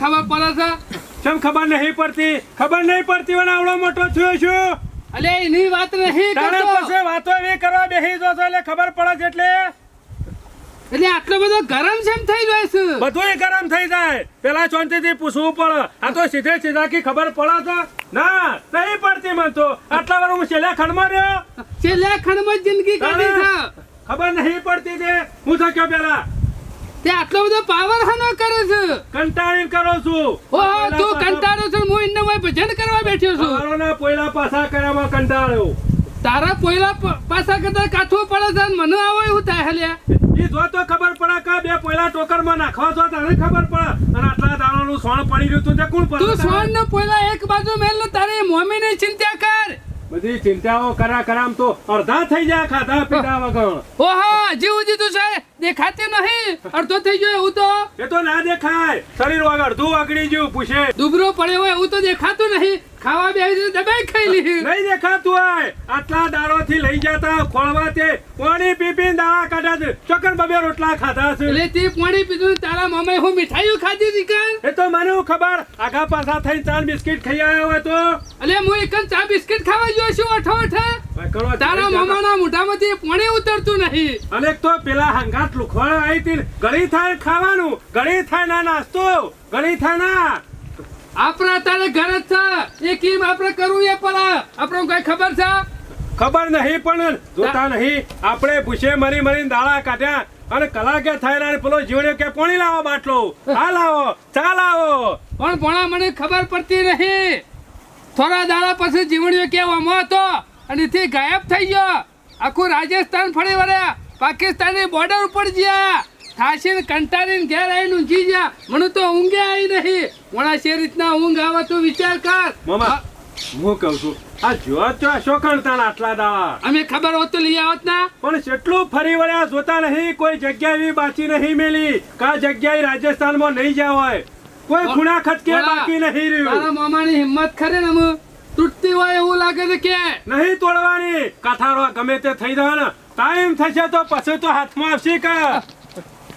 ખબર પડે છે? કેમ ખબર નહીં પડતી ખબર નહીં પડતી મને આવડો મોટો થયો છું. અલે એની વાત નહીં કરતો. પછી વાતો એવી કરવા બેહી જો છો એટલે ખબર પડે છે એટલે? એટલે આટલો બધો ગરમ છે થઈ જાય છે? બધું ગરમ થઈ જાય. પેલા શાંતિથી પૂછવું પડે. આ તો સીધે સીધા કી ખબર પડે છે? ના નહીં પડતી મને તો. આટલા વાર હું છેલ્લા ખંડમાં રહ્યો. છેલ્લા ખંડમાં માં જિંદગી કાઢી છે. ખબર નહીં પડતી તે. હું તો કયો પેલા? તે આટલો બધો પાવર હાનો કરે છે? કંટાળી કરો છું. ઓ તું કંટાળો છે હું ઇન્ને હોય ભજન કરવા બેઠ્યો છું. સવારોના પોયલા પાછા કરવામાં કંટાળ્યો. તારા પોયલા પાસા કરતા કાઠું પડે છે મને આવો એવું થાય હલ્યા ઈ જો તો ખબર પડે કે બે પોયલા ટોકરમાં નાખવા છો તને ખબર પડે. અને આટલા દાણાનું સોણ પડી રહ્યું તું તે કોણ પડે તું સોન ને પોયલા એક બાજુ મેલ ને તારી મમ્મી ની ચિંતા કર. બધી ચિંતાઓ કરા કરામ તો અડધા થઈ જાય ખાધા પીધા વગર. ઓહો હજી સુધી તું છે. દેખાતી નહીં. અડધો થઈ ગયો એવું તો. એ તો ના દેખાય. શરીર વગર અડધું વાગડી ગયું પૂછે. દુબરો પડ્યો હોય એવું તો દેખાતું નહીં. ખાવા બેસી દબાઈ ખાઈ લીધી નહીં દેખાતું હોય. આટલા દારો થી લઈ જતા ખોળવા તે પાણી પીપી દાણા કાઢ્યા છે. ચોકન બબે રોટલા ખાધા છે. એટલે તે પાણી પીધું તારા મમ્મી હું મીઠાઈઓ ખાધી હતી કાન એ તો મને ખબર. આગા પાછા થઈ ચાર બિસ્કિટ ખાઈ આવ્યો હોય તો? અલે હું એક ચા બિસ્કિટ ખાવા ગયો છું ઓઠે કરો તારા. મામાના મોઢામાંથી પાણી ઉતરતું નહીં. અને તો પેલા હંગાટ લુખવાડ આવી હતી ઘડી થાય ખાવાનું ઘડી થાય ના નાસ્તો ઘડી થાય ના. આપણા તારે ઘર જ છે. એ કેમ આપણે કરવું એ પણ આપણે કઈ ખબર છે? ખબર નહીં પણ જોતા નહીં. આપણે ભૂસે મરી મરીને દાળા કાઢ્યા અને કલાકે થાય ને પેલો જીવડ્યો કે પોણી લાવો બાટલો આ લાવો ચા લાવો. પણ ભણા મને ખબર પડતી નહીં. થોડા દાડા પછી જીવડ્યો કે અમો હતો અને તે ગાયબ થઈ ગયો. આખું રાજસ્થાન ફરી વળ્યા. પાકિસ્તાનની બોર્ડર ઉપર ગયા. થાશીને કંટાળીને ઘેર આવીને ઊંઘી ગયા. મને તો ઊંઘે આવી નહીં. વણા છે રીતના ઊંઘ આવે તો વિચાર કર. મામા હું. કહું છું આ જો તો શોખણતા આટલા દાડા અમે ખબર હોત તો લઈ આવત ના. પણ કેટલું ફરી વળ્યા જોતા નહીં કોઈ જગ્યા એવી બાકી નહીં મેલી. કા જગ્યાએ રાજસ્થાનમાં નહીં જાવ હોય. કોઈ ખૂણા ખટકે બાકી નહીં રહ્યું. મામાની હિંમત ખરે ને તૂટતી હોય એવું લાગે છે કે? નહીં તોડવાની. કથારો ગમે તે થઈ જાય ને. ટાઈમ થશે તો પછી તો હાથમાં આવશે કે?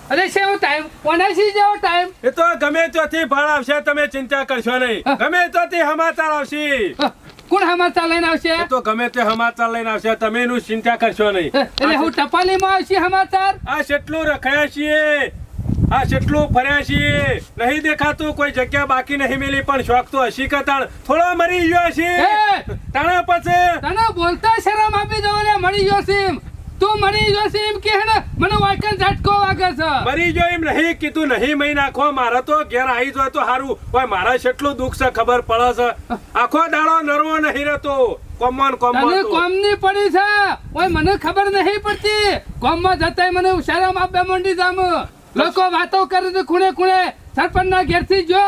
અરે છે ટાઈમ કોનાથી જેવો ટાઈમ એ તો ગમે ત્યાંથી ફળ આવશે તમે ચિંતા કરશો નહીં. ગમે ત્યાંથી સમાચાર આવશે. કોણ સમાચાર લઈને આવશે? એ તો ગમે તે સમાચાર લઈને આવશે તમે એનું ચિંતા કરશો નહીં. એટલે હું ટપાલીમાં આવશે સમાચાર? આ કેટલું રખાયા છીએ આ કેટલું ફર્યા છીએ નહીં દેખાતું કોઈ જગ્યા બાકી નહીં મેલી પણ શોખ તો હસી કતાણ થોડો મરી ગયો છે! તાણા પછી તને બોલતા શરમ આપી દો ને મળી ગયો છે તું મરી જો છે એમ કે ને મને વાકન ઝટકો વાગે છે. મરી જો એમ નહીં કીધું નહીં મહી નાખો મારે તો ઘેર આવી જો તો સારું ભાઈ મારા કેટલું દુઃખ છે ખબર પડે છે. આખો દાડો નરવો નહીં રહેતો. કોમન કોમન તને કોમ કોમની પડી છે? ઓય મને ખબર નહીં પડતી. કોમમાં જતાય મને શરમ આપવા માંડી જામ. લોકો વાતો કરે છે ખૂણે ખૂણે. સરપંચના ઘેરથી જો.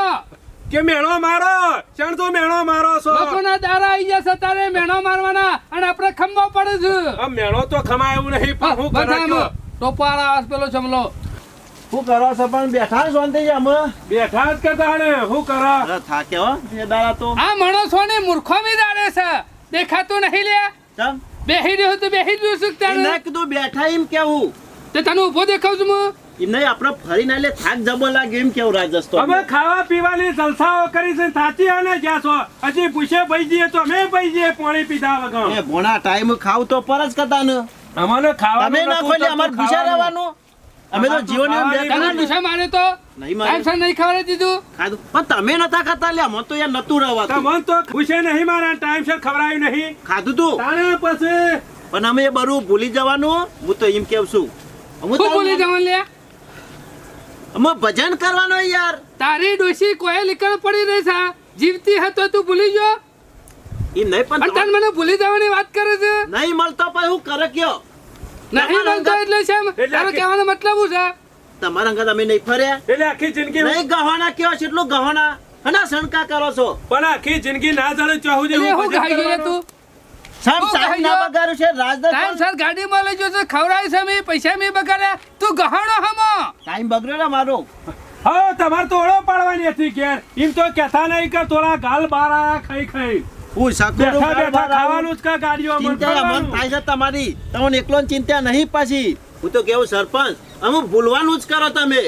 કે મેણો મારો ચણ તો મેણો મારો છો. લોકોના દારા આઈ જશે તારે મેણો મારવાના અને આપણે ખંભો પડે છે. આ મેણો તો ખમાય એવું નહીં પણ હું કરે બધા? ટોપાળા આવાસ પેલો જમલો. હું કરો છો પણ બેઠા ને શાંતિ છે અમે બેઠા જ કરતા ને હું કરો? અરે થાકે હો એ દારા તો. આ મૂર્ખો ભી દાડે છે. દેખાતું નહીં લે. ચમ? બેહી રહ્યો તો બેહી જ રહ્યું છું ના કીધું બેઠા એમ કેવું. તે તને ઊભો દેખાવ છું હું. એમ આપણે ફરીને એટલે થાક જબો લાગ્યો એમ કેવું રાજસ્થાન અમે ખાવા પીવાની જલસાઓ કરી છે સાચી અને જ્યાં છો. હજી પૂછે ભાઈ તો અમે ભાઈ પાણી પીધા એ ભોણા ટાઈમ ખાવ તો પર જ કરતા ને. અમને ખાવાનું તમે ના નતું ખોલી તો અમારે ભૂસા ખાવાનું. રહેવાનું. અમે તો જીવન એમ ખાવાની બેઠા તને ને. ડૂસા મારે તો નહીં મારે. સર નહીં ખબર દીધું. ખાધું. પણ તમે નતા ખાતા લ્યા મને તો યાર નતું રહેવા તમને તો પૂછે નહીં મારા ટાઈમ સર ખવડાયું નહીં. ખાધું તું. તાણે પછી. પણ અમે એ બધું ભૂલી જવાનું. હું તો એમ કેવ છું. હું ભૂલી જવાનું લે અમે ભજન કરવાનો યાર. તારી ડોશી કોઈ લીકણ પડી રહી છે જીવતી હતો તું ભૂલી ગયો. ઈ નહીં પણ તને મને ભૂલી જવાની વાત કરે છે. નહીં મળતો પણ હું કરે કયો? નહીં મળતો એટલે છે તારો કહેવાનો મતલબ શું છે? તમારા અંગત અમે નહીં ફર્યા. એટલે આખી જિંદગી નહીં ગહોણા કયો છે એટલું ગહોણા. હના શણકા કરો છો. પણ આખી જિંદગી ના જાણે ચાહું જે હું ભજન ગાઈ ગયો તું? સાહેબ ના બગાડ્યું છે ટાઈમ રાજસ્થાન ગાડી ગાડીમાં લઈ જશે ખવડાવી છે મે પૈસા મે બગાડ્યા. તું ગહાણો ટાઈમ બગડ્યો ને મારો. હવે તમારે તો ઓળો પાડવાની હતી ઘેર. એમ તો કહેતા નહીં કે થોડા ગાલ બાર આયા ખાઈ ખાઈ. હું સાકું બેઠા બેઠા ખાવાનું જ કા ગાડીઓ ચિંતા મન થાય છે તમારી. તમને એકલો ચિંતા નહીં પાછી. હું તો કેવું સરપંચ. અમુક ભૂલવાનું જ કરો તમે.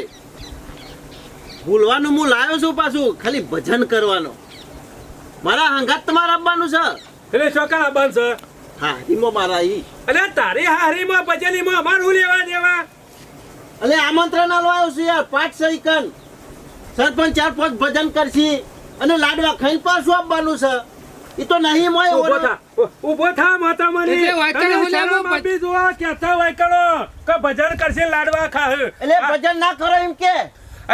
ભૂલવાનું હું લાવ્યો છું પાછું. ખાલી ભજન કરવાનો. મારા હંગાત તમારે આપવાનું છે. એટલે છોકરા હા ઈમો મારા ઈ. અને તારી હારીમાં ભજનીમાં અમારું લેવા દેવા? અલે આમંત્રણ આવ્યો છું યાર પાંચ સૈકન સરપંચ ચાર પાંચ ભજન કરશી. અને લાડવા ખાઈને પાછું આપવાનું છે. એ તો નહીં મોય ઊભો ઓલો. થા ઊભો થા માતા મની એટલે હું આપી જોવા કેતા વાયકણો કે ભજન કરશે લાડવા ખાહ એટલે ભજન ના કરો એમ કે.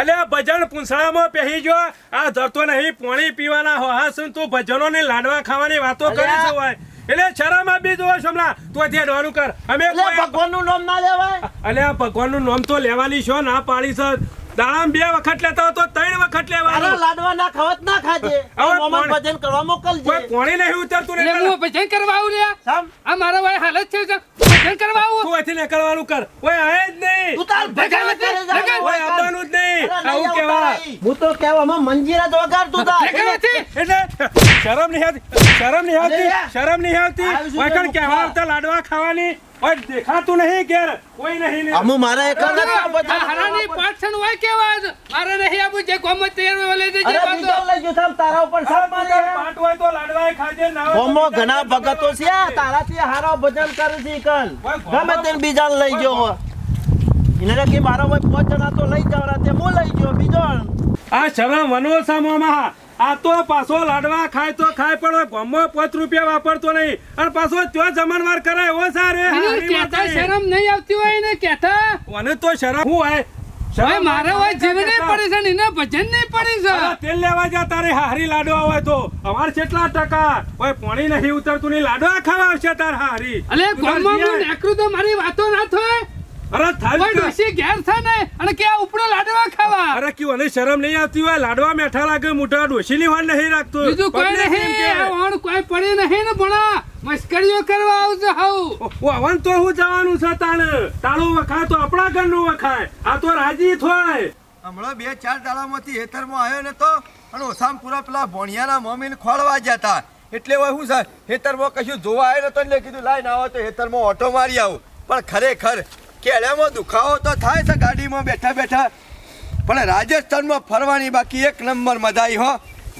અલે આ ભજન પૂંછડામાં પહેરી જો. આ ધરતો નહીં પાણી પીવાના હોહાસન તું ભજનો ને લાડવા ખાવાની વાતો. કરી છે હોય. એટલે શરમ આપી દો સમલા. તો ત્યાં ડોનું કર. અમે ભગવાનનું નામ ના લેવાય? અને આ ભગવાનનું નામ તો લેવાની છો ના પાડી સર દાડામાં બે વખત લેતા હો તો ત્રણ વખત લેવાનો. લાડવા ના ખાવત ના ખાજે. હવે મોમાં કોણ- ભજન કરવા મોકલજે. કોઈ પોણી નહીં ઉતરતું ને હું ભજન કરવા આવું રે આ મારા ભાઈ હાલત છે. તો ભજન કરવા આવું તું અહીંથી નીકળવાનું કર. ઓય આય જ નહીં. તું તાર ભેગા કરે ઓય આવવાનું જ નહીં. આવું કેવા હું તો કેવામાં મંજીરા જ વગાડતું તા નથી. એટલે શરમ નહીં આવતી. શરમ નહીં આવતી. શરમ નહીં આવતી. ઓય કણ કેવા તો આવતા લાડવા ખાવાની. ઓય દેખાતું નહીં ઘેર. કોઈ નહીં ને. અમુ મારા એક જ નથી આ આ ભજન હરાની પાછણ હોય કેવા જ. મારે નહીં આવું જે ગોમત તૈયાર હોય લઈ દેજે અરે બાંધો. બીજો લઈ જો થામ તારા ઉપર સાપ મારે પાટ હોય તો લાડવાય ખાજે ના હોય તો ઘણા બધા ભગતો છે તારાથી હારો ભજન કરે છે કન ગોમો- તેને બીજા લઈ ગયો ઇને કે મારો ભાઈ પાંચ જણા તો લઈ જાવ રાતે. હું લઈ ગયો બીજો આ શરમ વનો સામોમાં આ તો પાછો લાડવા ખાય તો ખાય પણ ગમો પાંચ રૂપિયા વાપરતો નહીં. અને પાછો ત્યો જમણવાર કરાય ઓ સારે શરમ નહીં આવતી હોય ને કેતા મને તો શરમ હું હોય? મારે હોય જીવને પડી છે ને એને ભજન નહીં પડી છે? તેલ લેવા જા તારે હારી લાડવા હોય તો. અમાર કેટલા ટકા? ઓય પાણી નહીં ઉતરતું નહીં લાડવા ખાવા આવશે તાર હારી. અલે તો મારી વાતો ના અરે થાલ ડોસી ડોશી ઘેર છે ને? અને કે આ ઉપડો લાડવા ખાવા? અરે ક્યું અને શરમ નહીં આવતી હોય? લાડવા મેઠા લાગે મોટા ડોશીની વાન નહીં રાખતો. બીજું કોઈ નહીં. વાણ કોઈ પડી નહીં ને ભણા. મસ્કરીઓ કરવા આવજો હાઉ ઓ, તો હું જવાનું છે તાણ. તાળું વખા તો આપણા ઘરનું વખાય. આ તો રાજી થોય. હમણાં બે ચાર દાડામાંથી હેતરમાં આવ્યો ને તો અને ઓસામ પૂરા પેલા ભોણિયાના મમ્મીને ખોળવા ગયા હતા એટલે હવે શું છે હેતરમાં કશું જોવા આવ્યો નતો એટલે કીધું લાઈ ના આવે તો હેતરમાં ઓટો મારી આવું. પણ ખરેખર કેળામાં દુખાવો તો થાય છે ગાડીમાં બેઠા બેઠા. પણ રાજસ્થાનમાં ફરવાની બાકી એક નંબર મજાઈ, હો.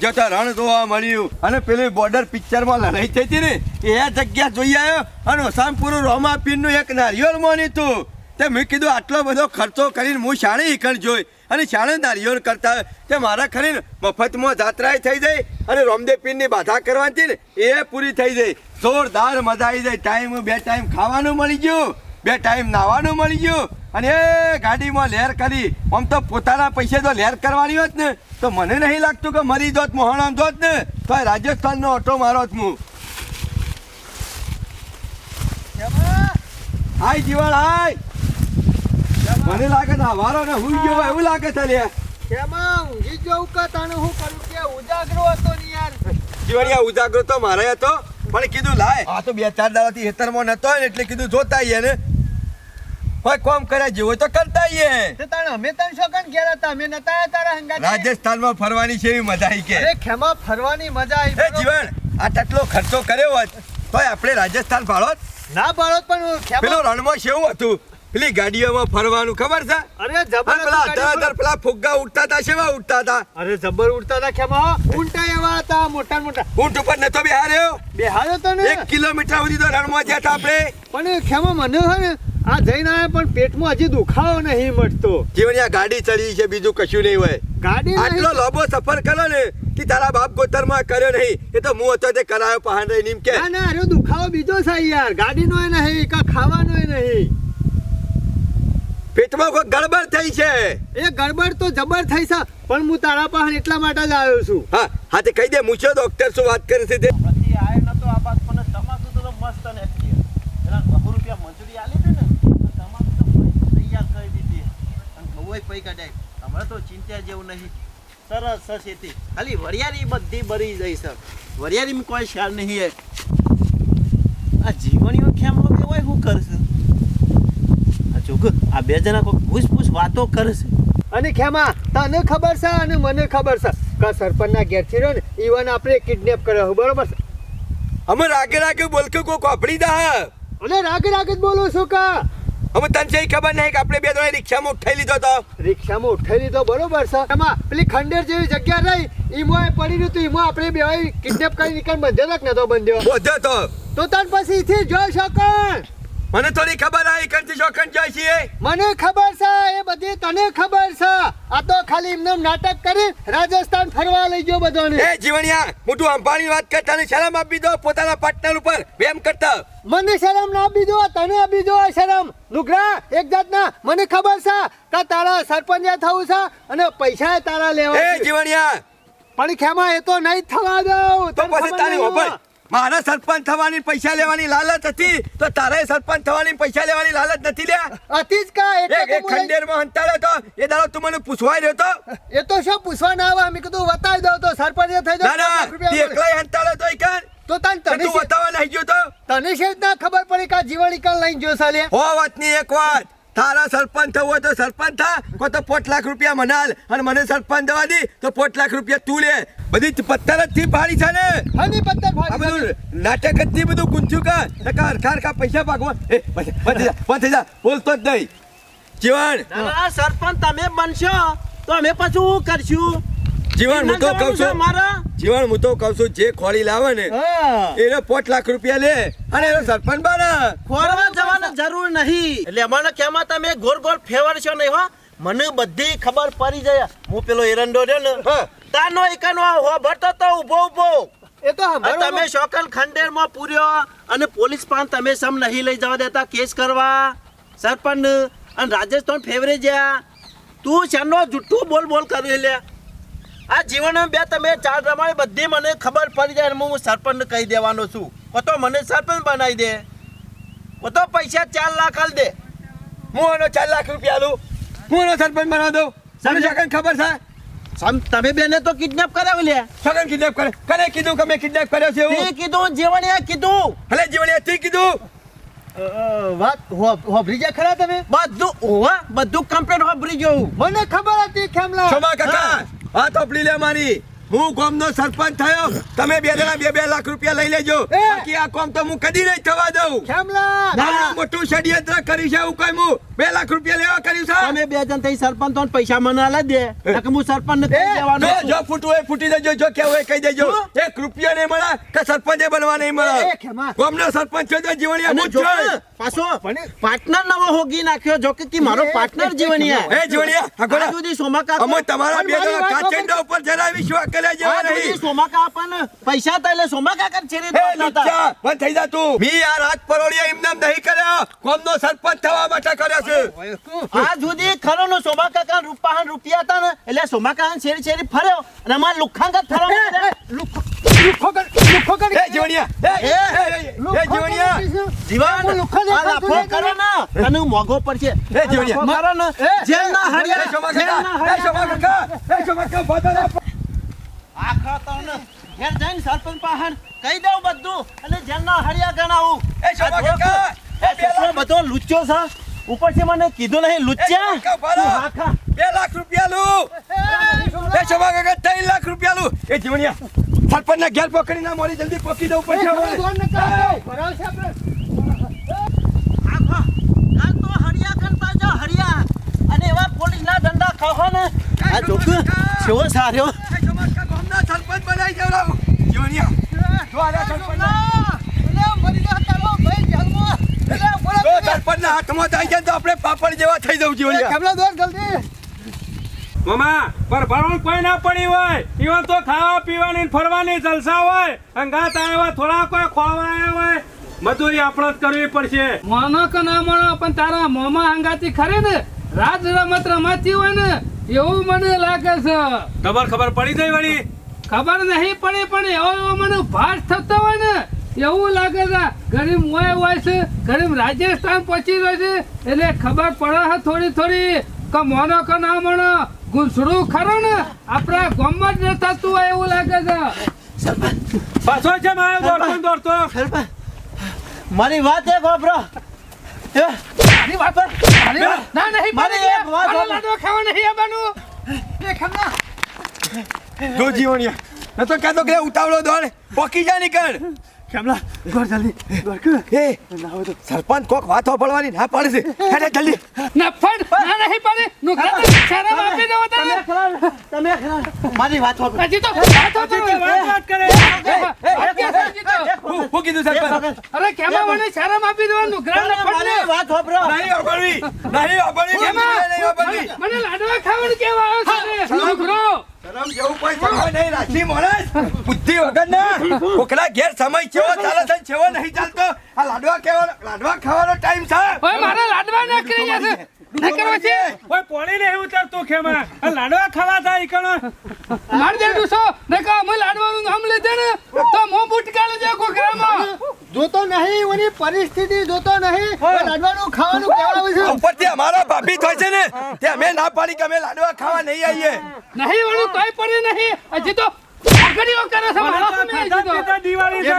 જો તો રણ જોવા મળ્યું. અને પેલી બોર્ડર પિક્ચરમાં લડાઈ થઈ હતી ને, એ જગ્યા જોઈ આવ્યો. અને ઓસામપુર રોમાપીરનું એક નારિયેળ મોની તું તે મેં કીધું, આટલો બધો ખર્ચો કરીને હું શાણે ઈકણ જોઈ. અને શાણે નારિયેળ કરતા તે મારા ખરીને મફતમાં જાત્રાએ થઈ જાય અને રોમદેવ પીરની બાધા કરવાની ને એ પૂરી થઈ જાય જોરદાર મજા આવી જાય ટાઈમ બે ટાઈમ ખાવાનું મળી ગયું. બે ટાઈમ નાવાનું મળી ગયું. અને એ ગાડીમાં લહેર કરી. આમ તો પોતાના પૈસે તો લહેર કરવાની હોત ને, તો મને નહીં લાગતું કે મરી જોત, મોહણામ જોત ને. તો રાજસ્થાનનો ઓટો મારો જ હું. હાય જીવાળ હાય. મને લાગે છે વારો ને હું ગયો એવું લાગે છે લે હું કરું કે ઉજાગરો હતો ને યાર જીવણિયા ઉજાગરો તો મારે હતો, પણ કીધું લાય. આ તો બે ચાર દાડાથી હેતરમાં નતો ને એટલે કીધું જોતા ને. હોય કોમ કર્યા જેવો તો કરતા આઈએ તે તને અમે શોકન ઘેર હતા? અમે નતા તારા હંગાતે? રાજસ્થાનમાં ફરવાની છે એવી મજા આવી કે. અરે ખેમા ફરવાની મજા આવી એ જીવન આ તટલો ખર્ચો કર્યો હોત તોય આપણે રાજસ્થાન ભાળોત? ના ભાળોત પણ ખેમા પેલો રણમાં શેવું હતું? પેલી ગાડીઓમાં ફરવાનું ખબર છે? અરે જબર પેલા હતું અધર પેલા ફુગ્ગા ઉડતા હતા શેવા ઉડતા હતા. અરે જબર ઉડતા હતા ખેમા. ઊંટા એવા હતા મોટા મોટા. ઊંટ ઉપર નતો બેહાર્યો. બેહાડ્યો તો ને. એક કિલોમીટર સુધી તો રણમાં હતા આપણે. પણ ખેમા મને હોય ને આ જઈને આવે પણ પેટમાં હજી દુખાવો નહીં મટતો જીવન આ ગાડી ચડી છે બીજું કશું નહીં હોય. ગાડી આટલો લાંબો સફર કર્યો ને કે તારા બાપ ગોતરમાં કર્યો નહીં એ તો હું હતો તે કરાયો પહાડ રહી એમ કે. ના ના અરે દુખાવો બીજો છે યાર. ગાડીનો નહીં કા ખાવાનો નહીં. પેટમાં કોઈ ગડબડ થઈ છે? એ ગડબડ તો જબર થઈ છે પણ હું તારા પાસે એટલા માટે જ આવ્યો છું. હા હા તે કહી દે મૂછો ડોક્ટર શું વાત કરે છે તે પછી આય નતો આ બાદ પણ તમાકુ તો મસ્ત ને પેલા બહુ રૂપિયા મજૂરી આલી હતી ને તો તમાકુ તો મસ્ત તૈયાર કરી દીધી અને પૈકા ડાય હમણાં તો ચિંતા જેવું નહીં. સરસ સરસ હતી ખાલી વરિયાળી બધી બરી જઈ સર વરિયાળીમાં કોઈ ખ્યાલ નહીં હે આ જીવણીઓ ખેમલો કે હોય શું કરશે? આ બે જણા કોઈ પૂછ પૂછ વાતો કરશે. અને ખેમા તને ખબર છે અને મને ખબર છે કે સરપંચના ઘેરથી રહ્યો ને ઈવન આપણે કિડનેપ કર્યો બરોબર છે? અમે રાગે રાગે બોલકે કોઈ કોપડી દા અને રાગે રાગે જ બોલું છું કે? અમે તને જઈ ખબર નહીં કે આપણે બે જણા રિક્ષામાં ઉઠાઈ લીધો તો. રિક્ષામાં ઉઠાઈ લીધો બરોબર છે. એમાં પેલી ખંડેર જેવી જગ્યા રહી ઈમો પડી રહ્યું હતું ઈમો આપણે બે કિડનેપ કરી નીકળ બંધ્યો તો નતો બંધ્યો? બધો તો. તો તન પછી થી જોઈ શકણ મને થોડી ખબર આવી કંથી શોખન જાય છે મને ખબર છે એ બધી તને ખબર છે. આ તો ખાલી એમને નાટક કરી રાજસ્થાન ફરવા લઈ ગયો બધાને. એ જીવણિયા મોટું અંબાણી વાત કરતા ને શરમ આપી દો પોતાના પાર્ટનર ઉપર પ્રેમ કરતા. મને શરમ ના આપી દો તને આપી દો શરમ. લુગરા એક જાતના મને ખબર છે કે તારા સરપંચ થવું છે અને પૈસા તારા લેવા એ જીવણિયા. પણ ખેમા એ તો નહીં થવા દઉં. તો પછી તારી હોય. મારા સરપંચ થવાની પૈસા લેવાની લાલચ હતી તો તારે સરપંચ થવાની પૈસા લેવાની લાલચ નથી લે હતી જ કા? એટલે એક ખંડેરમાં અંતર તો એ દાડો તું મને પૂછવાય રહ્યો તો. એ તો શું પૂછવા ના આવે? મેં કીધું બતાવી દઉં તો સરપંચ થઈ ના ના એકલાય અંતર તો એક તો તને તને તું શી- બતાવવા નહીં ગયો તો. તને શેર ના ખબર પડી કે જીવન જીવણી લઈને જો સાલે હો વાતની એક વાત. તારા સરપંચ થવું હોય તો સરપંચ થા કો તો પોટ લાખ રૂપિયા મને હાલ અને મને સરપંચ દવા દી તો પોટ લાખ રૂપિયા તું લે. બધી પથ્થર જ થી ફાડી છે ને? હની પથ્થર ફાડી બધું નાટક જ થી બધું ગુંચ્યું કા? નકા હરખા કા પૈસા ભાગવા એ પછી બંધ જા બોલતો જ નહીં. જીવન. ના, સરપંચ તમે બનશો. તો અમે પાછું કરશું? જીવન હું તો કહું છું મારા જીવન હું તો કહું છું જે ખોળી લાવે ને હા. એને પોટ લાખ રૂપિયા લે અને એનો સરપંચ બને. ખોરવા જરૂર નહીં. એટલે અમારે કેમાં તમે ગોળ ગોળ ફેરવશો નહીં હો? મને બધી ખબર પડી જાય. હું પેલો એરંડો રહ્યો ને. તાનો એકનો હો ભરતો તો ઊભો ઊભો. એ તો તમે શોકલ ખંડેરમાં પૂર્યો અને પોલીસ પાન તમે સમ નહીં લઈ જવા દેતા કેસ કરવા. સરપંચ અને રાજસ્થાન ફેવરે જ્યા. તું શાનો જુઠ્ઠું બોલ બોલ કરી લે. આ જીવનમાં બે તમે ચાર રમાય બધી મને ખબર પડી જાય અને હું સરપંચ કહી દેવાનો છું. તો મને સરપંચ બનાવી દે. ઓ તો પૈસા ચાર લાખ આલ દે. હું એનો ચાર લાખ રૂપિયા આલું? હું એનો સરપંચ બનાવ દઉં? તમને શકન ખબર છે? તમે બેને તો કિડનેપ કરાવી લે શકન કિડનેપ કરે? કને કીધું કે મેં કિડનેપ કર્યો છે એવું? કીધું જીવણીએ કીધું. ભલે જીવણીએ તે કીધું. વાત હો- હોભળી ગયા ખરા તમે? બધું ઓવા બધું કમ્પ્લીટ વાપરી ગયું મને ખબર હતી ખેમલા. ક્ષમા કાકા વાત તો લે મારી. હું કોમનો સરપંચ થયો. તમે બે જણા બે બે લાખ રૂપિયા લઈ લેજો. બાકી આ કોમ તો હું કદી નહીં થવા દઉં. નાનું મોટું ષડયંત્ર કરી છે હું કઈ હું બે લાખ રૂપિયા લેવા કર્યું છે? તમે બે જણ થઈ સરપંચ તો પૈસા મને આલે દે. કે હું સરપંચ નથી કહી જો ફૂટવું હોય ફૂટી દેજો જો કેવું હોય કહી દેજો. એક રૂપિયા નહીં મળે કે સરપંચે બનવા નહીં મળે. કોમનો સરપંચ છે તો જીવણિયા હું છું. પાછો પાર્ટનર નવો હોગી નાખ્યો જો કે મારો પાર્ટનર જીવણિયા. એ જીવણિયા આ સુધી સોમાકા અમે તમારા બે જણા કાચેડા ઉપર જરા વિશ્વાસ આ જેવા નહીં. સોમા પણ પૈસા તા એટલે સોમા કાકા છેરી હે લુચ્ચા થઈ જા તું. મી આ રાત પરોળિયા એમને નહીં કર્યો. કોમનો સરપંચ થવા માટે કર્યો છે. આ સુધી ખરો નો સોમા રૂપાહન રૂપિયા હતા ને એટલે સોમા કાકા શેરી શેરી ફર્યો અને અમાર લુખાંગત ફરવા લુખો કર લુખો એ જીવણીયા એ, એ, એ, એ, એ જીવણીયા. જીવન હું લુખ્ખા આ લાફો કરો. ને. અને મોઘો પડશે એ જીવણીયા. લાફો ને. જેલ ના હરિયા શોભા કાકા, એ શોભા કાકા, એ શોભા કાકા, ભાતા ના આખા તને. ઘેર જઈને સરપંચ પાહન કહી દઉં બધું અને જેલના હરિયા ગણાવું. એ શોભા કાકા, એ છોકરો બધો લુચ્ચો છે. ઉપરથી મને કીધું નહીં લુચ્ચા. આખા બે લાખ રૂપિયા લું એ શોભા કાકા ત્રણ લાખ રૂપિયા લું એ જીવણીયા સરપંચ ના ઘેર પકડી ના મોડી જલ્દી પકી દઉં પછી આખા કાલ તો હરિયા અને એવા પોલીસના ધંધા ખાઓ ને આ જોક કેવો સરપંચ બનાવી દેવડાવું. જીવણીયા, જો આના સરપંચના- જો સરપંચના હાથમાં થઈ જાય તો આપણે પાપડ જેવા થઈ જવું જીવણીયા. ખેમલા દોર જલ્દી? મામા પર ભરણ કોઈ ના પડી હોય. ઈવન તો ખાવા પીવાની ફરવાની જલસા હોય. અંગાત આવ્યા થોડા કોઈ ખોવા આવ્યા હોય. મજૂરી આપણે જ કરવી પડશે. મોનો કે ના મોનો પણ તારા મોમાં હંગાતી ખરી ને? રાજ રમત રમાતી હોય ને? એવું મને લાગે છે. ખબર ખબર પડી ગઈ વળી. ખબર નહીં પડી પણ એવો એવો મને ભાસ થતો હોય ને એવું લાગે છે ગરીબ મોય હોય છે ગરીબ રાજસ્થાન પહોંચી રહ્યો છે એટલે ખબર પડે છે થોડી થોડી કે મોનો કે ના મોનો ગુંસડું ખરો ને આપણા ગામમાં જ ન થતું હોય એવું લાગે છે. પાછો છે મારે દોડતો દોડતો. મારી વાત એક વાપરો મારી વાત પર- મારી ના નહીં મારી એક વાત ખાવા નહીં આવવાનું. એ ખેમલા જો જીવણીયા ન તો કહેતો કે ઉતાવળો દોડ પોકી જા નીકળ કેમલા ગોર જલ્દી ગોર કે એ સરપંચ કોક વાત સાંભળવાની ના પાડે છે હેડે જલ્દી નફટ ના નહીં પડે નુકસાન શરમ આપી દો તમે તમે ખરા મારી વાત સાંભળો. હજી તો વાતો. તો વાત કરે કે તો? હું કીધું સરપંચ અરે કેમાં મને શરમ આપી દેવાનું નુકસાન તમે નફટ વાત સાંભળો. નહીં વાપરવી નહીં વાપરવી કેમાં? નહીં વાપરવી મને- લાડવા ખાવાનું કેવા આવે છે ને? નુકરો. બુદ્ધિ વગર ના. કોકના ઘેર સમય કેવો ચાલે છે કેવો નહીં ચાલતો. આ લાડવા કેવાનો લાડવા ખાવાનો ટાઈમ છે. મારે મારા લાડવા ના કરી જશે ના છે? કોઈ પોણી નહીં ઉતરતું ખેમાં. આ લાડવા ખાવા થાય કણો. માર દે ડૂસો નકા અમે લાડવાનું નામ લેતે ને તો મો બુટકા લેજે કોકરામાં જોતો નહીં ઓની પરિસ્થિતિ જોતો નહીં લાડવાનું ખાવાનું કેવડાવે છે. ઉપરથી અમારા ભાભી થાય છે ને તે અમે ના પાડી કે અમે લાડવા ખાવા નહીં આવીએ. નહીં વળું તોય પડે નહીં. હજી તો આગળીઓ કરે છે મારા દિવાળી છે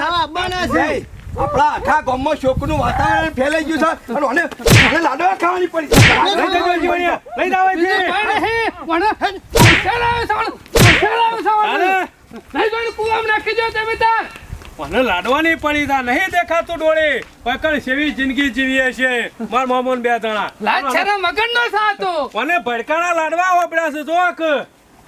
ખાવા આપણા આખા ગામમાં શોકનું વાતાવરણ ફેલાઈ ગયું છે. અને આને આને લાડવા ખાવાની પડી. લઈ જજો જીવણિયા લઈ જાવ બીજું અહીંથી. કોઈ નહીં. મને પડી તા. નહીં દેખાતું ડોળે. પકડ સેવી જિંદગી જીવીએ છે માર મામોન બે જણા. લાજ છે મગનનો સાતો મને ભડકાના લાડવા વાપર્યા છે જોક.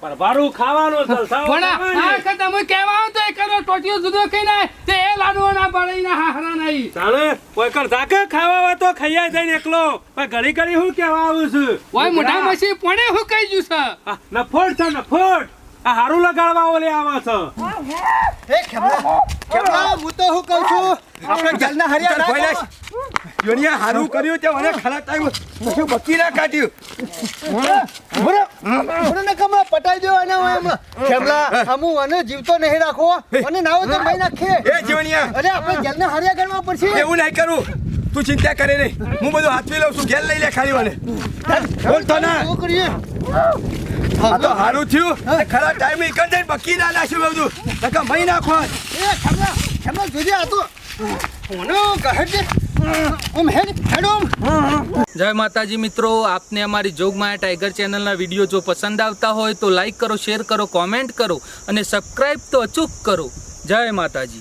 પણ ભારું ખાવાનું જલસાઓ પણ આ કરવાની. કે તમે કહેવા તો એ કરો ટોટીઓ જુદો કઈ ના તે એ લાડવો ના પડે ના હારા નહીં. જાણે કોઈ કર ઝાકે ખાવા હોય તો ખૈયા જઈને એકલો. પણ ઘડી ઘડી હું કેવા આવું છું? ઓય મોઢા મસી પડે હું કહી જુ છે? નફોડ છે નફોડ. આ હારું લગાડવા ઓલે આવા છે. એ ખેમલા ખેમલા હું તો હું કહું છું? આપણે જલના હરિયા ના કોઈ. યોનિયા હારું કર્યું તે મને ખરાબ ટાઈમ કશું બકી ના કાઢ્યું? બરો- બરોને કમા પટાઈ દો અને હું એમ? ખેમલા અમુ અને જીવતો નહીં રાખો અને નાવો તો ભાઈ નાખે. એ જીવણિયા અરે આપણે જલના હરિયા ગણવા પડશે. એવું નહીં કરું. તું ચિંતા કરે નહીં. હું બધું હાથવી લઉં છું. ઘેર લઈ લે ખાલી વાલે બોલ તો ના. શું કરીએ? આ તો હારું થયું. ખરા ટાઈમે એક જ બકી ના નાખ્યું બધું. નકર મહી નાખો એ ખમલા ખમલા જોજે આ તો. મને કહે ઓમ હેડ હેડ ઓમ. જય માતાજી મિત્રો આપને અમારી જોગમાયા ટાઈગર ચેનલના વીડિયો જો પસંદ આવતા હોય તો લાઈક કરો શેર કરો કોમેન્ટ કરો અને સબસ્ક્રાઈબ તો અચૂક કરો. જય માતાજી.